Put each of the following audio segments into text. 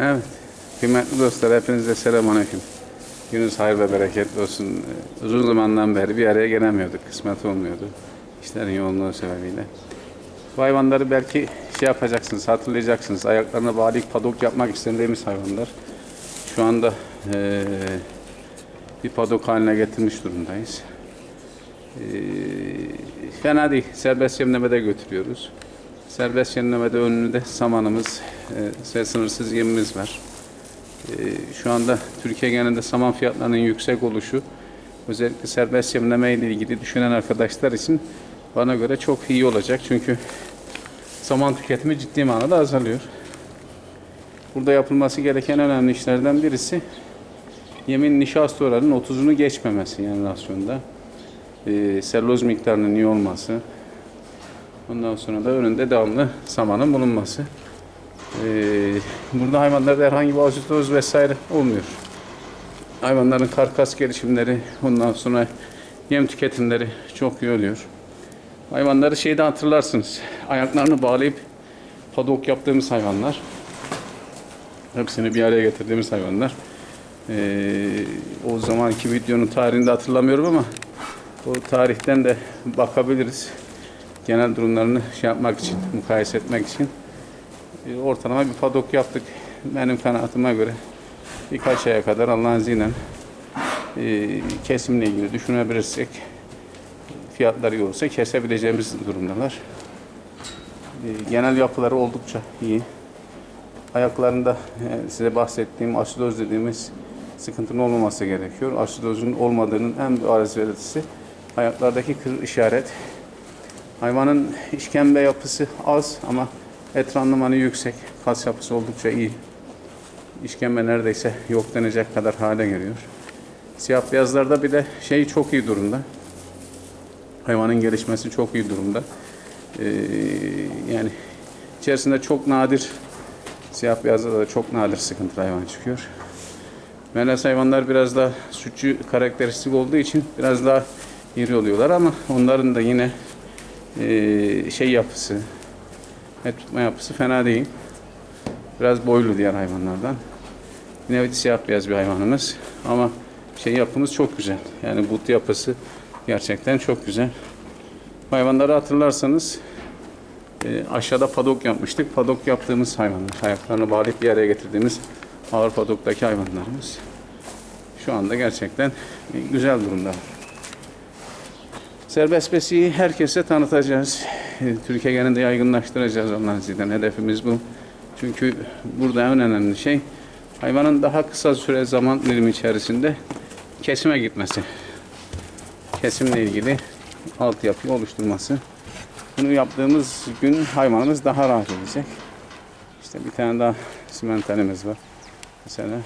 Evet. Kıymetli dostlar hepinize selamünaleyküm. Gününüz hayır ve bereketli olsun. Ee, Uzun zamandan beri bir araya gelemiyorduk. Kısmet olmuyordu. İşlerin yoğunluğu sebebiyle. Bu hayvanları belki şey yapacaksınız, hatırlayacaksınız. Ayaklarına bağlayıp padok yapmak istediğimiz hayvanlar. Şu anda eee, bir padok haline getirmiş durumdayız. Eee, fena değil. Serbest yemlemede götürüyoruz. Serbest yemlemede önünde samanımız e, sınırsız yemimiz var. E, şu anda Türkiye genelinde saman fiyatlarının yüksek oluşu özellikle serbest yemleme ile ilgili düşünen arkadaşlar için bana göre çok iyi olacak. Çünkü saman tüketimi ciddi manada azalıyor. Burada yapılması gereken önemli işlerden birisi yemin nişasta oranının 30'unu geçmemesi yani rasyonda. E, selüloz miktarının iyi olması, Ondan sonra da önünde devamlı samanın bulunması. Ee, burada hayvanlarda herhangi bir azitoz vesaire olmuyor. Hayvanların karkas gelişimleri, ondan sonra yem tüketimleri çok iyi oluyor. Hayvanları şeyde hatırlarsınız. Ayaklarını bağlayıp padok yaptığımız hayvanlar. Hepsini bir araya getirdiğimiz hayvanlar. Ee, o zamanki videonun tarihini de hatırlamıyorum ama o tarihten de bakabiliriz genel durumlarını şey yapmak için, mukayese etmek için ortalama bir padok yaptık. Benim kanaatime göre birkaç aya kadar Allah'ın izniyle e, kesimle ilgili düşünebilirsek fiyatları iyi olursa kesebileceğimiz durumdalar. E, genel yapıları oldukça iyi. Ayaklarında e, size bahsettiğim asidoz dediğimiz sıkıntının olmaması gerekiyor. Asidozun olmadığının en bariz belirtisi ayaklardaki kır işaret. Hayvanın işkembe yapısı az ama et randımanı yüksek. Kas yapısı oldukça iyi. İşkembe neredeyse yok denecek kadar hale geliyor. Siyah beyazlarda bir de şey çok iyi durumda. Hayvanın gelişmesi çok iyi durumda. Ee, yani içerisinde çok nadir siyah beyazda da çok nadir sıkıntılı hayvan çıkıyor. Melez hayvanlar biraz daha sütçü karakteristik olduğu için biraz daha iri oluyorlar ama onların da yine ee, şey yapısı, et tutma yapısı fena değil. Biraz boylu diğer hayvanlardan. Yine bir siyah beyaz bir hayvanımız ama şey yapımız çok güzel. Yani but yapısı gerçekten çok güzel. Hayvanları hatırlarsanız e, aşağıda padok yapmıştık. Padok yaptığımız hayvanlar, ayaklarını bağlayıp bir araya getirdiğimiz ağır padoktaki hayvanlarımız. Şu anda gerçekten e, güzel durumda. Serbest besiyi herkese tanıtacağız. E, Türkiye genelinde yaygınlaştıracağız Allah'ın izniyle. Hedefimiz bu. Çünkü burada en önemli şey hayvanın daha kısa süre zaman dilimi içerisinde kesime gitmesi. Kesimle ilgili altyapıyı oluşturması. Bunu yaptığımız gün hayvanımız daha rahat edecek. İşte bir tane daha simentalimiz var. Mesela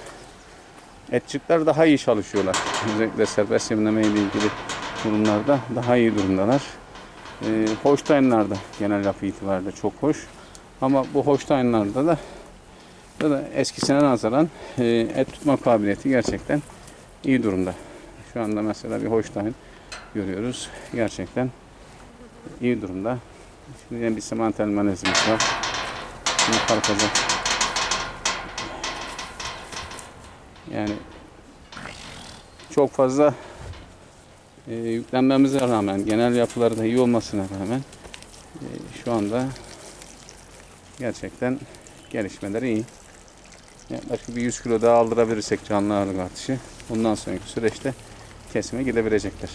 etçikler daha iyi çalışıyorlar. Özellikle serbest yemleme ilgili durumlarda daha iyi durumdalar. E, Holstein'larda genel yapı itibariyle çok hoş. Ama bu Holstein'larda da da, da eskisine nazaran e, et tutma kabiliyeti gerçekten iyi durumda. Şu anda mesela bir Holstein görüyoruz. Gerçekten iyi durumda. Şimdi yine bir semantel manezimiz var. Şimdi kalkacak. Yani çok fazla e, yüklenmemize rağmen, genel yapıları da iyi olmasına rağmen e, şu anda gerçekten gelişmeleri iyi. Yaklaşık bir 100 kilo daha aldırabilirsek canlı ağırlık artışı. Bundan sonraki süreçte kesime gidebilecekler.